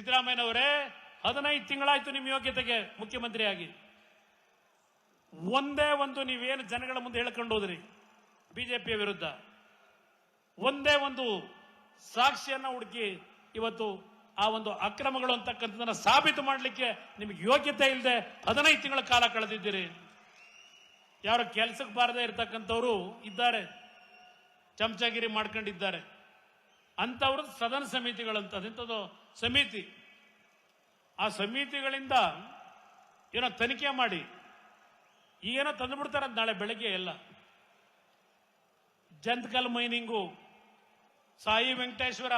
ಸಿದ್ದರಾಮಯ್ಯನವರೇ, ಹದಿನೈದು ತಿಂಗಳಾಯ್ತು ನಿಮ್ಮ ಯೋಗ್ಯತೆಗೆ ಮುಖ್ಯಮಂತ್ರಿಯಾಗಿ. ಒಂದೇ ಒಂದು ನೀವೇನು ಜನಗಳ ಮುಂದೆ ಹೇಳ್ಕೊಂಡು ಹೋದ್ರಿ, ಬಿಜೆಪಿಯ ವಿರುದ್ಧ. ಒಂದೇ ಒಂದು ಸಾಕ್ಷಿಯನ್ನ ಹುಡುಕಿ ಇವತ್ತು ಆ ಒಂದು ಅಕ್ರಮಗಳು ಅಂತಕ್ಕಂಥದನ್ನ ಸಾಬೀತು ಮಾಡಲಿಕ್ಕೆ ನಿಮಗೆ ಯೋಗ್ಯತೆ ಇಲ್ಲದೆ ಹದಿನೈದು ತಿಂಗಳ ಕಾಲ ಕಳೆದಿದ್ದೀರಿ. ಯಾರು ಕೆಲಸಕ್ಕೆ ಬಾರದೇ ಇರತಕ್ಕಂಥವ್ರು ಇದ್ದಾರೆ, ಚಮಚಗಿರಿ ಮಾಡ್ಕೊಂಡಿದ್ದಾರೆ. ಅಂಥವ್ರು ಸದನ ಸಮಿತಿಗಳಂತ ಇಂಥದ್ದು ಸಮಿತಿ? ಆ ಸಮಿತಿಗಳಿಂದ ಏನೋ ತನಿಖೆ ಮಾಡಿ, ಈಗೇನೋ ತಂದುಬಿಡ್ತಾರೆ ನಾಳೆ ಬೆಳಗ್ಗೆ ಎಲ್ಲ. ಜಂತಕಲ್ ಮೈನಿಂಗು, ಸಾಯಿ ವೆಂಕಟೇಶ್ವರ,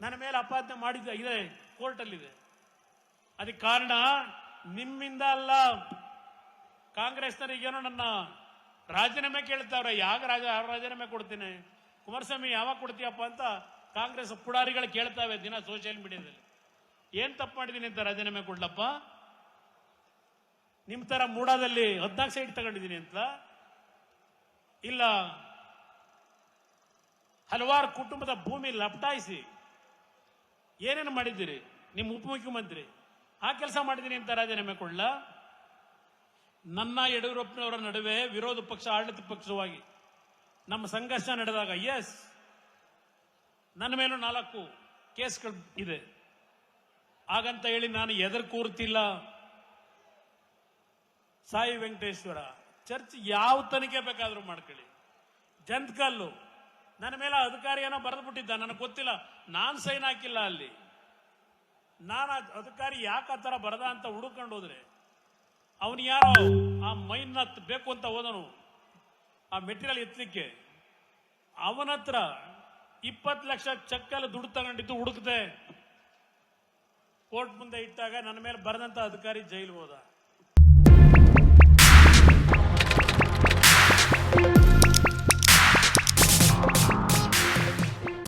ನನ್ನ ಮೇಲೆ ಅಪಾದನೆ ಮಾಡಿದ್ದ, ಇದೆ, ಕೋರ್ಟಲ್ಲಿದೆ. ಅದಕ್ಕೆ ಕಾರಣ, ನಿಮ್ಮಿಂದ ಅಲ್ಲ ಕಾಂಗ್ರೆಸ್ನರಿಗೇನೋ ನನ್ನ ರಾಜೀನಾಮೆ ಕೇಳ್ತಾವ್ರೆ ಯಾವ ರಾಜ ರಾಜೀನಾಮೆ ಕೊಡ್ತೀನಿ? ಕುಮಾರಸ್ವಾಮಿ ಯಾವಾಗ ಕೊಡ್ತೀಯಪ್ಪ ಅಂತ ಕಾಂಗ್ರೆಸ್ ಪುಡಾರಿಗಳು ಕೇಳ್ತಾವೆ ದಿನ ಸೋಷಿಯಲ್ ಮೀಡಿಯಾದಲ್ಲಿ ಏನ್ ತಪ್ಪು ಮಾಡಿದೀನಿ ಅಂತ ರಾಜೀನಾಮೆ ಕೊಡ್ಲಪ್ಪ? ನಿಮ್ ತರ ಮೂಡಾದಲ್ಲಿ ಹದಿನಾಲ್ಕು ಸೈಟ್ ತಗೊಂಡಿದ್ದೀನಿ ಅಂತ? ಇಲ್ಲ, ಹಲವಾರು ಕುಟುಂಬದ ಭೂಮಿ ಲಪಟಾಯಿಸಿ ಏನೇನು ಮಾಡಿದ್ದೀರಿ? ನಿಮ್ಮ ಉಪಮುಖ್ಯಮಂತ್ರಿ ಆ ಕೆಲಸ ಮಾಡಿದ್ದೀನಿ ಅಂತ ರಾಜೀನಾಮೆ ಕೊಡ್ಲ? ನನ್ನ ಯಡಿಯೂರಪ್ಪನವರ ನಡುವೆ ವಿರೋಧ ಪಕ್ಷ, ಆಡಳಿತ ಪಕ್ಷವಾಗಿ ನಮ್ಮ ಸಂಘರ್ಷ ನಡೆದಾಗ ಎಸ್ ನನ್ನ ಮೇಲೂ ನಾಲ್ಕು ಕೇಸ್ಗಳು ಇದೆ. ಹಾಗಂತ ಹೇಳಿ ನಾನು ಎದುರು ಕೂರ್ತಿಲ್ಲ. ಸಾಯಿ ವೆಂಕಟೇಶ್ವರ, ಚರ್ಚ್ ಯಾವ ತನಿಖೆ ಬೇಕಾದರೂ ಮಾಡ್ಕೊಳ್ಳಿ. ಜಂತ್ಕಲ್ಲು ನನ್ನ ಮೇಲೆ ಅಧಿಕಾರಿ ಏನೋ ಬರೆದು ಬಿಟ್ಟಿದ್ದ ನನಗೆ ಗೊತ್ತಿಲ್ಲ. ನಾನು ಸೈನ್ ಹಾಕಿಲ್ಲ ಅಲ್ಲಿ. ನಾನು ಅಧಿಕಾರಿ ಯಾಕೆ ಆ ಥರ ಬರದ ಅಂತ ಹುಡುಕೊಂಡು ಹೋದ್ರೆ, ಅವನು ಯಾರೋ ಆ ಮೈನ್ ಬೇಕು ಅಂತ ಹೋದನು. ಆ ಮೆಟೀರಿಯಲ್ ಎತ್ತಲಿಕ್ಕೆ, ಅವನ ಹತ್ರ ಇಪ್ಪತ್ತು ಲಕ್ಷ ಚೆಕ್ಕಲ್ಲಿ ದುಡ್ಡು ತಗೊಂಡಿದ್ದು ಹುಡುಕದೆ. ಕೋರ್ಟ್ ಮುಂದೆ ಇಟ್ಟಾಗ ನನ್ನ ಮೇಲೆ ಬರೆದಂತ ಅಧಿಕಾರಿ ಜೈಲು ಹೋದ.